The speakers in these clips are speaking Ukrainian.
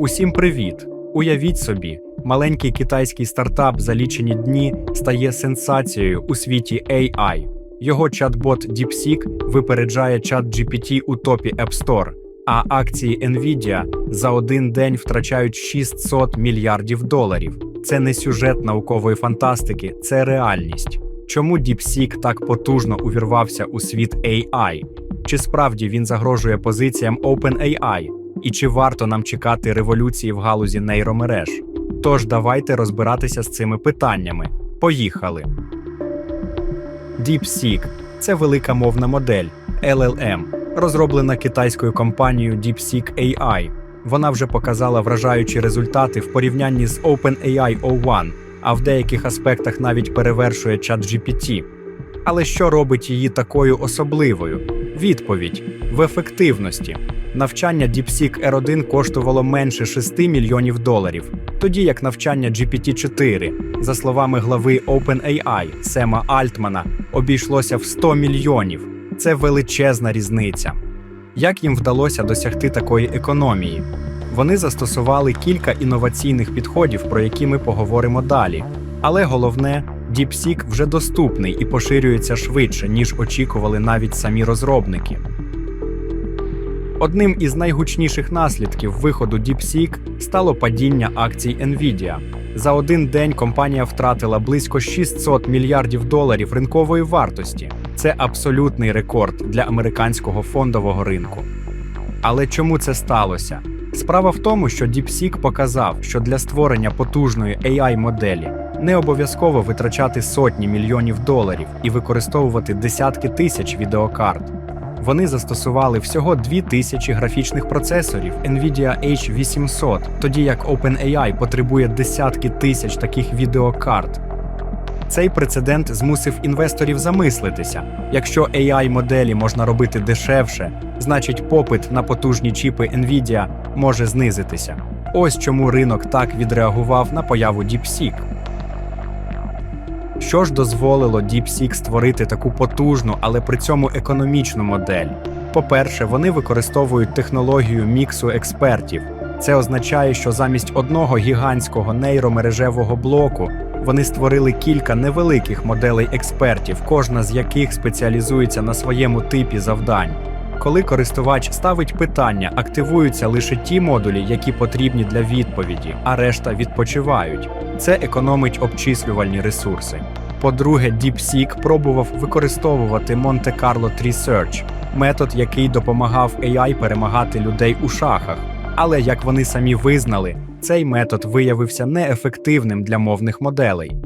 Усім привіт! Уявіть собі, маленький китайський стартап за лічені дні стає сенсацією у світі AI. Його чат-бот DeepSeek випереджає чат GPT у топі App Store, а акції Nvidia за один день втрачають 600 мільярдів доларів. Це не сюжет наукової фантастики, це реальність. Чому DeepSeek так потужно увірвався у світ AI? Чи справді він загрожує позиціям OpenAI? І чи варто нам чекати революції в галузі нейромереж? Тож давайте розбиратися з цими питаннями. Поїхали. DeepSeek – це велика мовна модель LLM, розроблена китайською компанією DeepSeek AI. Вона вже показала вражаючі результати в порівнянні з OpenAI O1, а в деяких аспектах навіть перевершує ChatGPT. Але що робить її такою особливою? Відповідь в ефективності. Навчання DeepSeek R1 коштувало менше 6 мільйонів доларів, тоді як навчання GPT-4, за словами глави OpenAI Сема Альтмана, обійшлося в 100 мільйонів. Це величезна різниця. Як їм вдалося досягти такої економії? Вони застосували кілька інноваційних підходів, про які ми поговоримо далі. Але головне, DeepSeek вже доступний і поширюється швидше, ніж очікували навіть самі розробники. Одним із найгучніших наслідків виходу DeepSeek стало падіння акцій Nvidia. За один день компанія втратила близько 600 мільярдів доларів ринкової вартості. Це абсолютний рекорд для американського фондового ринку. Але чому це сталося? Справа в тому, що DeepSeek показав, що для створення потужної AI-моделі не обов'язково витрачати сотні мільйонів доларів і використовувати десятки тисяч відеокарт. Вони застосували всього 2000 графічних процесорів Nvidia H800, тоді як OpenAI потребує десятки тисяч таких відеокарт. Цей прецедент змусив інвесторів замислитися: якщо AI-моделі можна робити дешевше, значить попит на потужні чіпи Nvidia може знизитися. Ось чому ринок так відреагував на появу DeepSeek. Що ж дозволило DeepSeek створити таку потужну, але при цьому економічну модель? По-перше, вони використовують технологію міксу експертів. Це означає, що замість одного гігантського нейромережевого блоку вони створили кілька невеликих моделей експертів, кожна з яких спеціалізується на своєму типі завдань. Коли користувач ставить питання, активуються лише ті модулі, які потрібні для відповіді, а решта відпочивають. Це економить обчислювальні ресурси. По-друге, DeepSeek пробував використовувати Monte Carlo Tree Search, метод, який допомагав AI перемагати людей у шахах. Але як вони самі визнали, цей метод виявився неефективним для мовних моделей.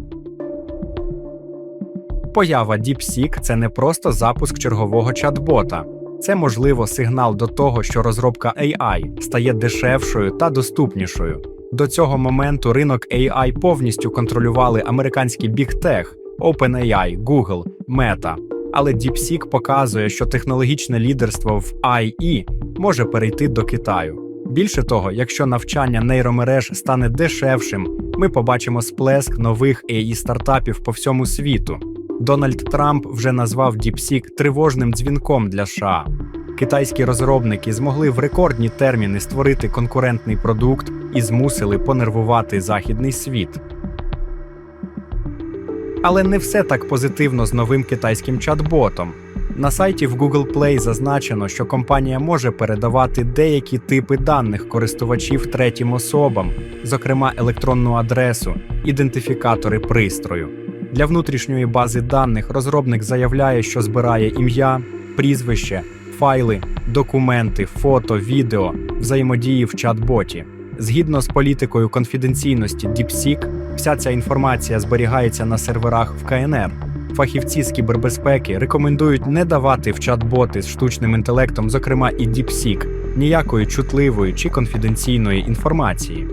Поява DeepSeek – це не просто запуск чергового чат-бота. Це можливо сигнал до того, що розробка AI стає дешевшою та доступнішою. До цього моменту ринок AI повністю контролювали американські Big Tech, OpenAI, Google, Meta. Але DeepSeek показує, що технологічне лідерство в AI може перейти до Китаю. Більше того, якщо навчання нейромереж стане дешевшим, ми побачимо сплеск нових ai стартапів по всьому світу. Дональд Трамп вже назвав DeepSeek тривожним дзвінком для США. Китайські розробники змогли в рекордні терміни створити конкурентний продукт і змусили понервувати західний світ. Але не все так позитивно з новим китайським чат-ботом. На сайті в Google Play зазначено, що компанія може передавати деякі типи даних користувачів третім особам, зокрема електронну адресу, ідентифікатори пристрою. Для внутрішньої бази даних розробник заявляє, що збирає ім'я, прізвище, файли, документи, фото, відео, взаємодії в чат-боті. Згідно з політикою конфіденційності DeepSeek, вся ця інформація зберігається на серверах в КНР. Фахівці з кібербезпеки рекомендують не давати в чат-боти з штучним інтелектом, зокрема і DeepSeek, ніякої чутливої чи конфіденційної інформації.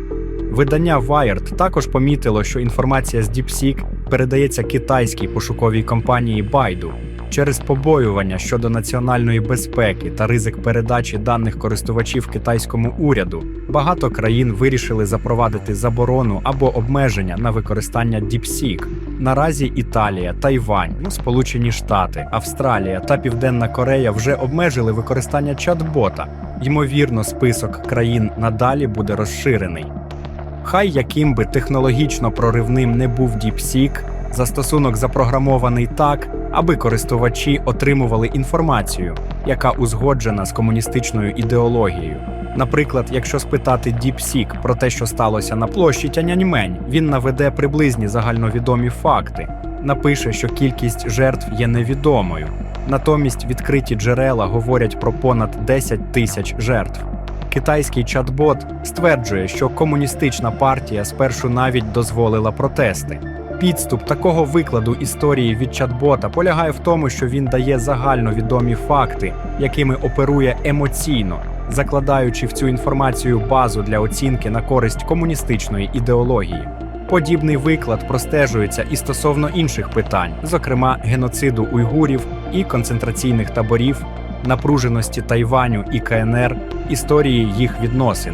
Видання Wired також помітило, що інформація з DeepSeek передається китайській пошуковій компанії Baidu. Через побоювання щодо національної безпеки та ризик передачі даних користувачів китайському уряду, багато країн вирішили запровадити заборону або обмеження на використання DeepSeek. Наразі Італія, Тайвань, ну, Сполучені Штати, Австралія та Південна Корея вже обмежили використання чат-бота. Ймовірно, список країн надалі буде розширений. Хай яким би технологічно проривним не був DeepSeek, застосунок запрограмований так, аби користувачі отримували інформацію, яка узгоджена з комуністичною ідеологією. Наприклад, якщо спитати DeepSeek про те, що сталося на площі Тяньаньмень, він наведе приблизні загальновідомі факти, напише, що кількість жертв є невідомою. Натомість відкриті джерела говорять про понад 10 тисяч жертв. Китайський чат-бот стверджує, що комуністична партія спершу навіть дозволила протести. Підступ такого викладу історії від чат-бота полягає в тому, що він дає загальновідомі факти, якими оперує емоційно, закладаючи в цю інформацію базу для оцінки на користь комуністичної ідеології. Подібний виклад простежується і стосовно інших питань, зокрема геноциду уйгурів і концентраційних таборів, напруженості Тайваню і КНР, історії їх відносин.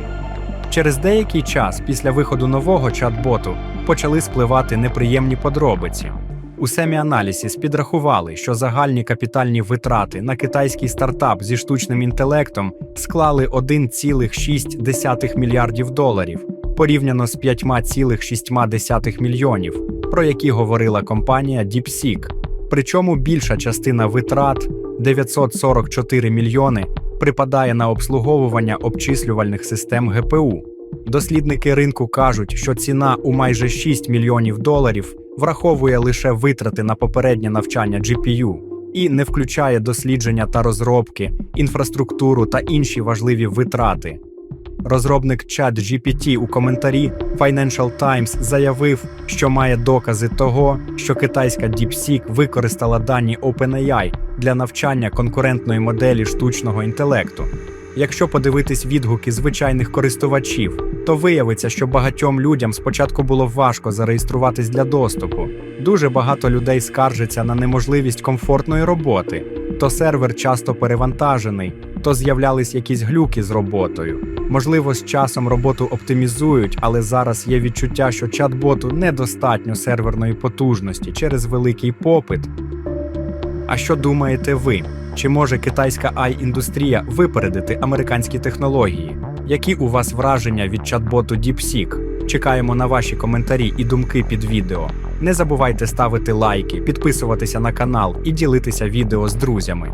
Через деякий час після виходу нового чат-боту почали спливати неприємні подробиці. У семіаналізі підрахували, що загальні капітальні витрати на китайський стартап зі штучним інтелектом склали 1,6 мільярдів доларів порівняно з 5,6 мільйонів, про які говорила компанія DeepSeek. Причому більша частина витрат 944 мільйони припадає на обслуговування обчислювальних систем ГПУ. Дослідники ринку кажуть, що ціна у майже 6 мільйонів доларів враховує лише витрати на попереднє навчання GPU і не включає дослідження та розробки, інфраструктуру та інші важливі витрати. Розробник ChatGPT у коментарі Financial Times заявив, що має докази того, що китайська DeepSeek використала дані OpenAI для навчання конкурентної моделі штучного інтелекту. Якщо подивитись відгуки звичайних користувачів, то виявиться, що багатьом людям спочатку було важко зареєструватись для доступу. Дуже багато людей скаржаться на неможливість комфортної роботи, то сервер часто перевантажений, то з'являлись якісь глюки з роботою. Можливо, з часом роботу оптимізують, але зараз є відчуття, що чат-боту недостатньо серверної потужності через великий попит. А що думаєте ви? Чи може китайська ай-індустрія випередити американські технології? Які у вас враження від чат-боту DeepSeek? Чекаємо на ваші коментарі і думки під відео. Не забувайте ставити лайки, підписуватися на канал і ділитися відео з друзями.